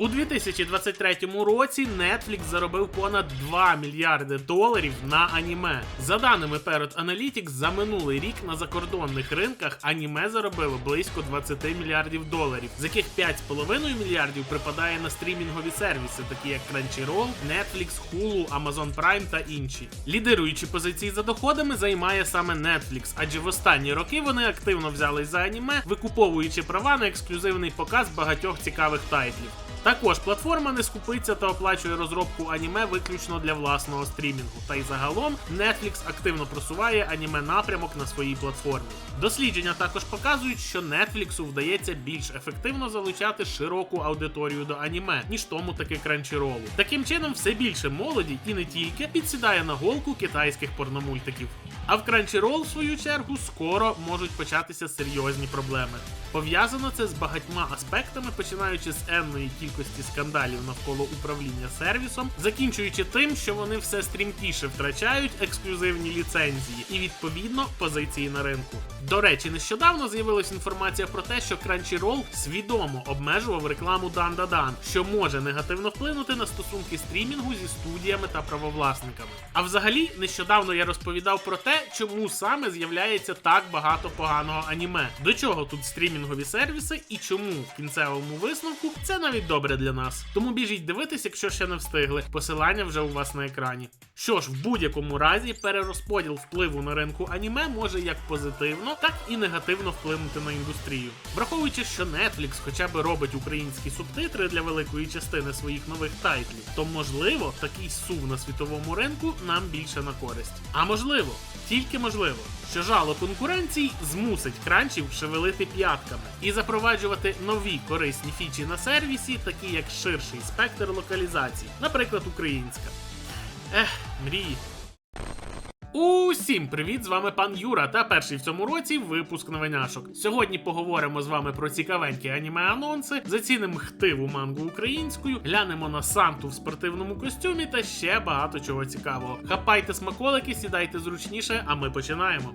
У 2023 році Netflix заробив понад 2 мільярди доларів на аніме. За даними Parrot Analytics, за минулий рік на закордонних ринках аніме заробило близько 20 мільярдів доларів, з яких 5,5 мільярдів припадає на стрімінгові сервіси, такі як Crunchyroll, Netflix, Hulu, Amazon Prime та інші. Лідируючі позиції за доходами займає саме Netflix, адже в останні роки вони активно взялись за аніме, викуповуючи права на ексклюзивний показ багатьох цікавих тайтлів. Також платформа не скупиться та оплачує розробку аніме виключно для власного стрімінгу. Та й загалом Netflix активно просуває аніме напрямок на своїй платформі. Дослідження також показують, що Netflix вдається більш ефективно залучати широку аудиторію до аніме, ніж тому таки Crunchyroll. Таким чином, все більше молоді і не тільки підсідає на голку китайських порномультиків. А в Crunchyroll, в свою чергу, скоро можуть початися серйозні проблеми. Пов'язано це з багатьма аспектами, починаючи з енної кількості скандалів навколо управління сервісом, закінчуючи тим, що вони все стрімкіше втрачають ексклюзивні ліцензії і відповідно позиції на ринку. До речі, нещодавно з'явилася інформація про те, що Crunchyroll свідомо обмежував рекламу дан-да-дан, що може негативно вплинути на стосунки стрімінгу зі студіями та правовласниками. А взагалі, нещодавно я розповідав про те, чому саме з'являється так багато поганого аніме. До чого тут стрімінгові сервіси і чому в кінцевому висновку це навіть добре для нас. Тому біжіть дивитись, якщо ще не встигли. Посилання вже у вас на екрані. Що ж, в будь-якому разі перерозподіл впливу на ринку аніме може як позитивно, так і негативно вплинути на індустрію. Враховуючи, що Netflix хоча б робить українські субтитри для великої частини своїх нових тайтлів, то можливо такий сув на світовому ринку нам більше на користь. А можливо, тільки можливо, що жало конкуренції змусить кранчів шевелити п'ятками і запроваджувати нові корисні фічі на сервісі, такі як ширший спектр локалізацій, наприклад, українська. Ех, мрії. Усім привіт! З вами пан Юра та перший в цьому році випуск новиняшок. Сьогодні поговоримо з вами про цікавенькі аніме-анонси, зацінимо хтиву мангу українською, глянемо на Санту в спортивному костюмі та ще багато чого цікавого. Хапайте смаколики, сідайте зручніше, а ми починаємо.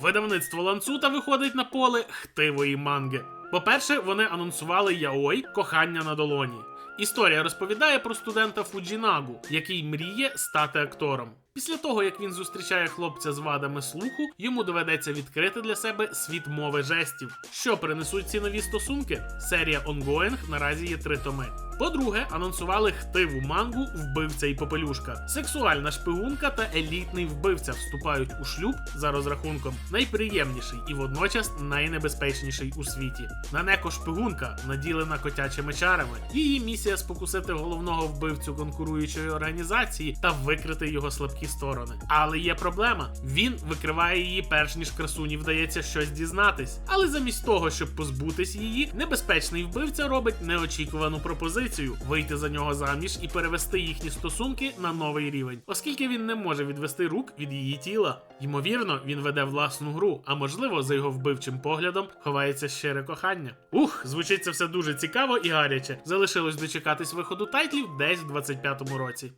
Видавництво ланцута виходить на поле хтивої манги. По-перше, вони анонсували Яой кохання на долоні. Історія розповідає про студента Фуджінагу, який мріє стати актором. Після того, як він зустрічає хлопця з вадами слуху, йому доведеться відкрити для себе світ мови жестів. Що принесуть ці нові стосунки? Серія Ongoing наразі є три томи. По-друге, анонсували хтиву мангу Вбивця і попелюшка. Сексуальна шпигунка та елітний вбивця вступають у шлюб за розрахунком найприємніший і водночас найнебезпечніший у світі. Нанеко шпигунка наділена котячими чарами. Її місія спокусити головного вбивцю конкуруючої організації та викрити його слабкі сторони. Але є проблема: він викриває її перш ніж красуні вдається щось дізнатись. Але замість того, щоб позбутись її, небезпечний вбивця робить неочікувану пропозицію вийти за нього заміж і перевести їхні стосунки на новий рівень, оскільки він не може відвести рук від її тіла. Ймовірно, він веде власну гру, а можливо, за його вбивчим поглядом ховається щире кохання. Ух, звучить це все дуже цікаво і гаряче. Залишилось дочекатись виходу тайтлів десь в 25-му році.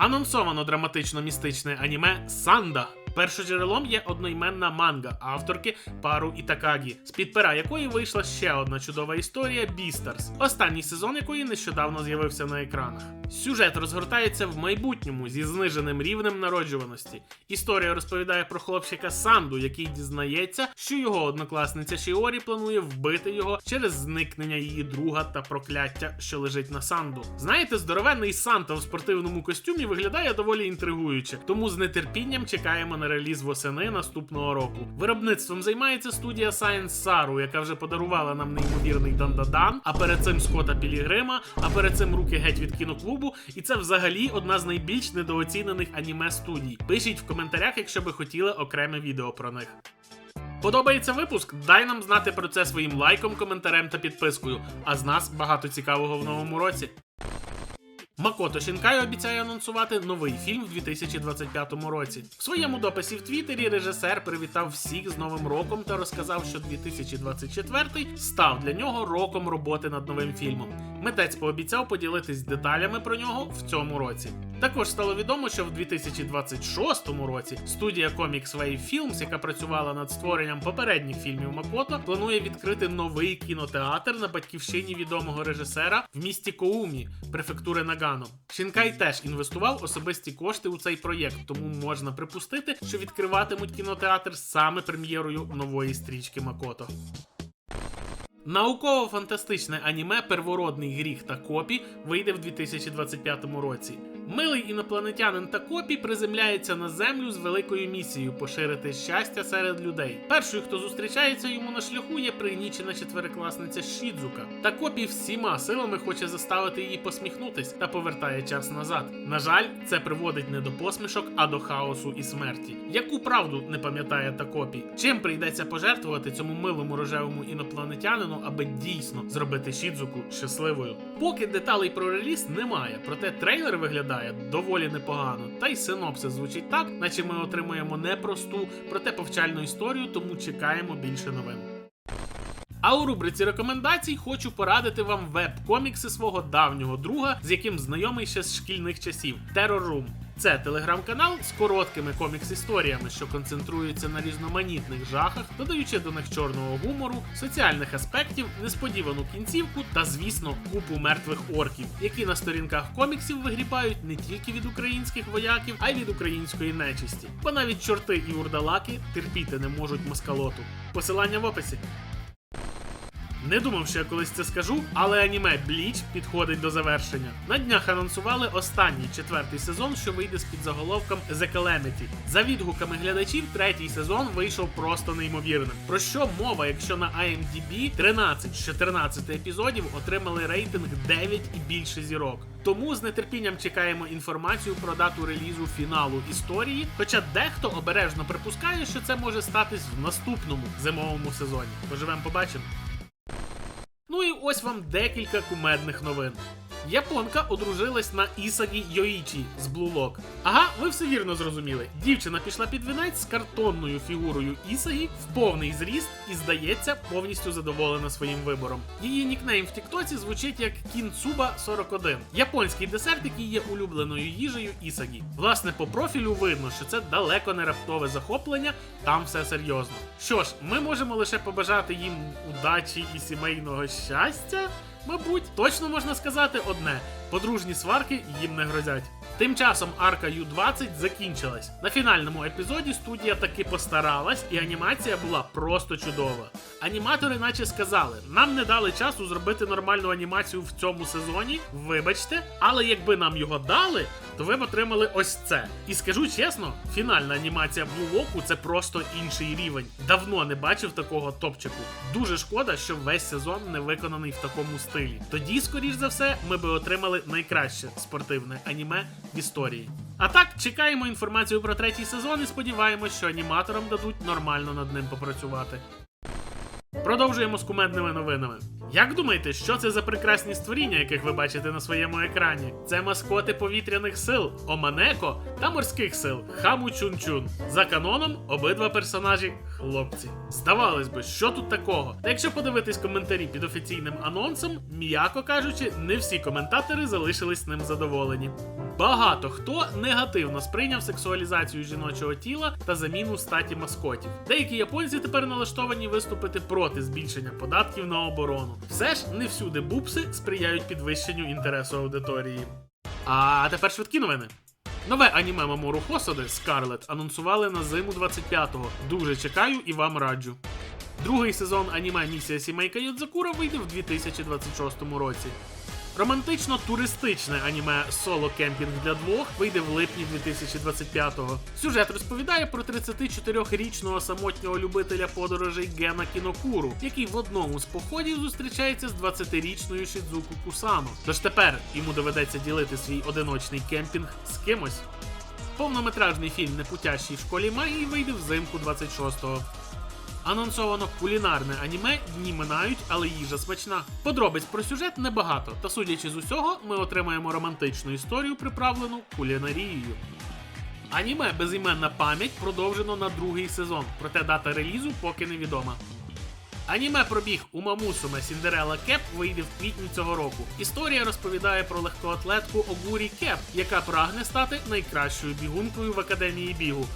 Анонсовано драматично-містичне аніме Санда. Першоджерелом є одноіменна манга авторки Пару Ітакагі, з-під пера якої вийшла ще одна чудова історія Бістарс, останній сезон якої нещодавно з'явився на екранах. Сюжет розгортається в майбутньому зі зниженим рівнем народжуваності. Історія розповідає про хлопчика Санду, який дізнається, що його однокласниця Шіорі планує вбити його через зникнення її друга та прокляття, що лежить на Санду. Знаєте, здоровенний Санта в спортивному костюмі виглядає доволі інтригуюче, тому з нетерпінням чекаємо на реліз восени наступного року. Виробництвом займається студія Science Saru, яка вже подарувала нам неймовірний Дандадан, а перед цим Скота Пілігрима, а перед цим руки геть від кіноклубу. І це взагалі одна з найбільш недооцінених аніме студій. Пишіть в коментарях, якщо би хотіли окреме відео про них. Подобається випуск? Дай нам знати про це своїм лайком, коментарем та підпискою. А з нас багато цікавого в новому році. Макото Шінкай обіцяє анонсувати новий фільм в 2025 році. В своєму дописі в Твіттері режисер привітав всіх з Новим роком та розказав, що 2024 став для нього роком роботи над новим фільмом. Митець пообіцяв поділитись деталями про нього в цьому році. Також стало відомо, що в 2026 році студія Comics Wave Films, яка працювала над створенням попередніх фільмів Макото, планує відкрити новий кінотеатр на батьківщині відомого режисера в місті Коумі, префектури Нагано. Шінкай теж інвестував особисті кошти у цей проєкт, тому можна припустити, що відкриватимуть кінотеатр саме прем'єрою нової стрічки Макото. Науково-фантастичне аніме Первородний гріх та копі вийде в 2025 році. Милий інопланетянин та копі приземляється на землю з великою місією поширити щастя серед людей. Першою, хто зустрічається йому на шляху, є пригнічена четверикласниця Шідзука. Та копі всіма силами хоче заставити її посміхнутись та повертає час назад. На жаль, це приводить не до посмішок, а до хаосу і смерті. Яку правду не пам'ятає та копі? Чим прийдеться пожертвувати цьому милому рожевому інопланетянину, аби дійсно зробити Шідзуку щасливою? Поки деталей про реліз немає, проте трейлер виглядає доволі непогано. Та й синопсис звучить так, наче ми отримуємо непросту, проте повчальну історію, тому чекаємо більше новин. А у рубриці рекомендацій хочу порадити вам веб-комікси свого давнього друга, з яким знайомий ще з шкільних часів Terror Room. Це телеграм-канал з короткими комікс-історіями, що концентруються на різноманітних жахах, додаючи до них чорного гумору, соціальних аспектів, несподівану кінцівку та, звісно, купу мертвих орків, які на сторінках коміксів вигрібають не тільки від українських вояків, а й від української нечисті. Бо навіть чорти і урдалаки терпіти не можуть москалоту. Посилання в описі. Не думав, що я колись це скажу, але аніме Бліч підходить до завершення. На днях анонсували останній четвертий сезон, що вийде з під заголовком The Calamity. За відгуками глядачів, третій сезон вийшов просто неймовірним. Про що мова, якщо на IMDb 13 з 14 епізодів отримали рейтинг 9 і більше зірок. Тому з нетерпінням чекаємо інформацію про дату релізу фіналу історії. Хоча дехто обережно припускає, що це може статись в наступному зимовому сезоні. Поживемо, побачимо. Ну і ось вам декілька кумедних новин. Японка одружилась на Ісагі Йоїчі з Blue Lock. Ага, ви все вірно зрозуміли. Дівчина пішла під вінець з картонною фігурою Ісагі в повний зріст і, здається, повністю задоволена своїм вибором. Її нікнейм в Тіктоці звучить як Кінцуба 41, японський десерт, який є улюбленою їжею Ісагі. Власне, по профілю видно, що це далеко не раптове захоплення, там все серйозно. Що ж, ми можемо лише побажати їм удачі і сімейного щастя. Мабуть, точно можна сказати одне: подружні сварки їм не грозять. Тим часом арка Ю-20 закінчилась. На фінальному епізоді студія таки постаралась, і анімація була просто чудова. Аніматори, наче сказали, нам не дали часу зробити нормальну анімацію в цьому сезоні. Вибачте, але якби нам його дали, то ви б отримали ось це. І скажу чесно, фінальна анімація Блулоку це просто інший рівень. Давно не бачив такого топчику. Дуже шкода, що весь сезон не виконаний в такому стилі. Тоді, скоріш за все, ми би отримали найкраще спортивне аніме в історії. А так, чекаємо інформацію про третій сезон і сподіваємось, що аніматорам дадуть нормально над ним попрацювати. Продовжуємо з кумедними новинами. Як думаєте, що це за прекрасні створіння, яких ви бачите на своєму екрані? Це маскоти повітряних сил Оманеко та морських сил Хаму Чун-Чун. За каноном обидва персонажі хлопці. Здавалось би, що тут такого? Та якщо подивитись коментарі під офіційним анонсом, м'яко кажучи, не всі коментатори залишились ним задоволені. Багато хто негативно сприйняв сексуалізацію жіночого тіла та заміну статі маскотів. Деякі японці тепер налаштовані виступити проти збільшення податків на оборону. Все ж не всюди бупси сприяють підвищенню інтересу аудиторії. А тепер швидкі новини. Нове аніме Мамору Хосоде Скарлет анонсували на зиму 25-го. Дуже чекаю і вам раджу. Другий сезон аніме Місія Сімейка Ядзакура вийде в 2026 році. Романтично-туристичне аніме Соло Кемпінг для двох вийде в липні 2025-го. Сюжет розповідає про 34-річного самотнього любителя подорожей Гена Кінокуру, який в одному з походів зустрічається з 20-річною Шідзуку Кусамо. Тож тепер йому доведеться ділити свій одиночний кемпінг з кимось. Повнометражний фільм Непутящий в школі магії вийде взимку 26-го. Анонсовано кулінарне аніме дні минають, але їжа смачна. Подробиць про сюжет небагато, та судячи з усього, ми отримаємо романтичну історію, приправлену кулінарією. Аніме Безіменна пам'ять продовжено на другий сезон, проте дата релізу поки невідома. Аніме пробіг у Мамусуме Сіндерела Кеп вийде в квітні цього року. Історія розповідає про легкоатлетку Огурі Кеп, яка прагне стати найкращою бігункою в академії бігу.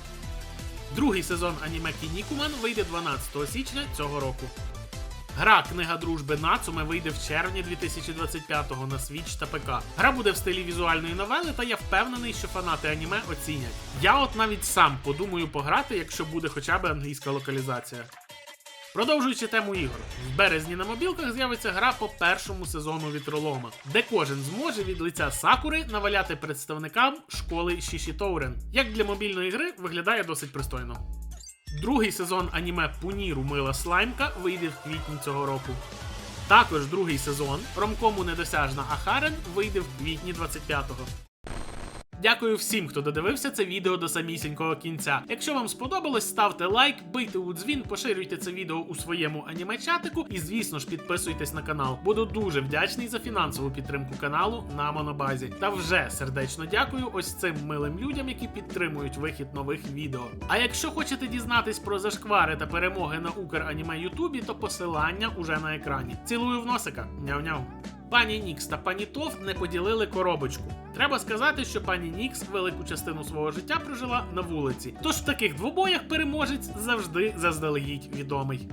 Другий сезон аніме Кінікуман вийде 12 січня цього року. Гра Книга дружби Нацуме вийде в червні 2025-го на Switch та ПК. Гра буде в стилі візуальної новели, та я впевнений, що фанати аніме оцінять. Я от навіть сам подумаю пограти, якщо буде хоча б англійська локалізація. Продовжуючи тему ігор, в березні на мобілках з'явиться гра по першому сезону вітролома, де кожен зможе від лиця Сакури наваляти представникам школи Шішітоурен. Як для мобільної гри виглядає досить пристойно. Другий сезон аніме Пуніру Мила Слаймка вийде в квітні цього року. Також другий сезон ромкому Недосяжна Ахарен вийде в квітні 25-го. Дякую всім, хто додивився це відео до самісінького кінця. Якщо вам сподобалось, ставте лайк, бийте у дзвін, поширюйте це відео у своєму аніме-чатику і, звісно ж, підписуйтесь на канал. Буду дуже вдячний за фінансову підтримку каналу на Монобазі. Та вже сердечно дякую ось цим милим людям, які підтримують вихід нових відео. А якщо хочете дізнатись про зашквари та перемоги на Украніме Ютубі, то посилання уже на екрані. Цілую в носика. Няв-няв. Пані Нікс та пані Тофт не поділили коробочку. Треба сказати, що пані Нікс велику частину свого життя прожила на вулиці. Тож в таких двобоях переможець завжди заздалегідь відомий.